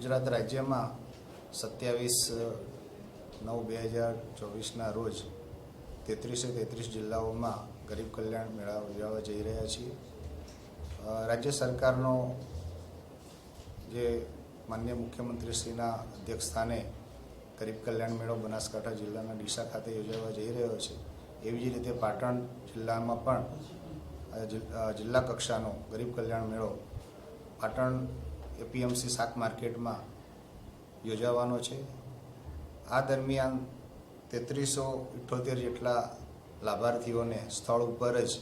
ગુજરાત રાજ્યમાં સત્યાવીસ નવ બે હજાર ચોવીસના રોજ તેત્રીસે તેત્રીસ જિલ્લાઓમાં ગરીબ કલ્યાણ મેળા ઉજવવા જઈ રહ્યા છીએ. રાજ્ય સરકારનો જે માન્ય મુખ્યમંત્રીશ્રીના અધ્યક્ષસ્થાને ગરીબ કલ્યાણ મેળો બનાસકાંઠા જિલ્લાના ડીસા ખાતે યોજાવા જઈ રહ્યો છે, એવી જ રીતે પાટણ જિલ્લામાં પણ જિલ્લા કક્ષાનો ગરીબ કલ્યાણ મેળો પાટણ એપીએમસી શાક માર્કેટમાં યોજાવાનો છે. આ દરમિયાન તેત્રીસો ઇઠ્ઠોતેર જેટલા લાભાર્થીઓને સ્થળ ઉપર જ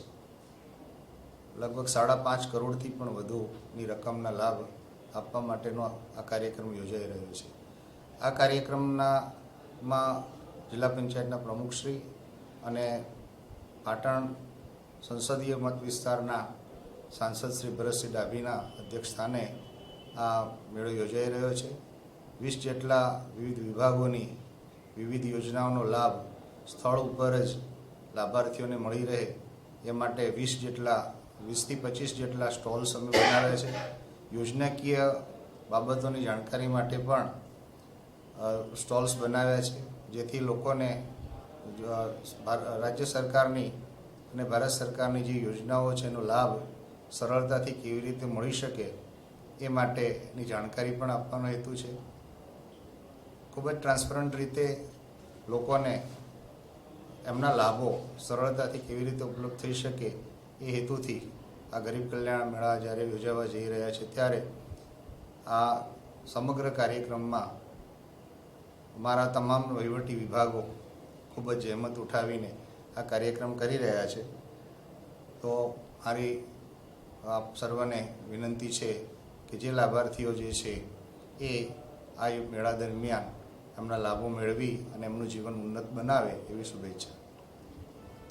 લગભગ સાડા પાંચ કરોડથી પણ વધુની રકમના લાભ આપવા માટેનો આ કાર્યક્રમ યોજાઈ રહ્યો છે. આ કાર્યક્રમના માં જિલ્લા પંચાયતના પ્રમુખશ્રી અને પાટણ સંસદીય મત વિસ્તારના સાંસદ શ્રી ભરતસિંહ ડાભીના અધ્યક્ષસ્થાને આ મેળો યોજાઈ રહ્યો છે. વીસ જેટલા વિવિધ વિભાગોની વિવિધ યોજનાઓનો લાભ સ્થળ ઉપર જ લાભાર્થીઓને મળી રહે એ માટે વીસ જેટલા, વીસથી પચીસ જેટલા સ્ટોલ્સ અમે બનાવ્યા છે. યોજનાકીય બાબતોની જાણકારી માટે પણ સ્ટોલ્સ બનાવ્યા છે. જેથી લોકોને રાજ્ય સરકારની અને ભારત સરકારની જે યોજનાઓ છે એનો લાભ સરળતાથી કેવી રીતે મળી શકે એ માટેની જાણકારી પણ આપવાનો હેતુ છે. ખૂબ જ ટ્રાન્સપરન્ટ રીતે લોકોને એમના લાભો સરળતાથી કેવી રીતે ઉપલબ્ધ થઈ શકે એ હેતુથી આ ગરીબ કલ્યાણ મેળા જ્યારે યોજાવા જઈ રહ્યા છે ત્યારે આ સમગ્ર કાર્યક્રમમાં અમારા તમામ વહીવટી વિભાગો ખૂબ જ જહેમત ઉઠાવીને આ કાર્યક્રમ કરી રહ્યા છે. તો મારી આપ સર્વને વિનંતી છે કે જે લાભાર્થીઓ જે છે એ આ મેળા દરમિયાન એમના લાભો મેળવી અને એમનું જીવન ઉન્નત બનાવે એવી શુભેચ્છા.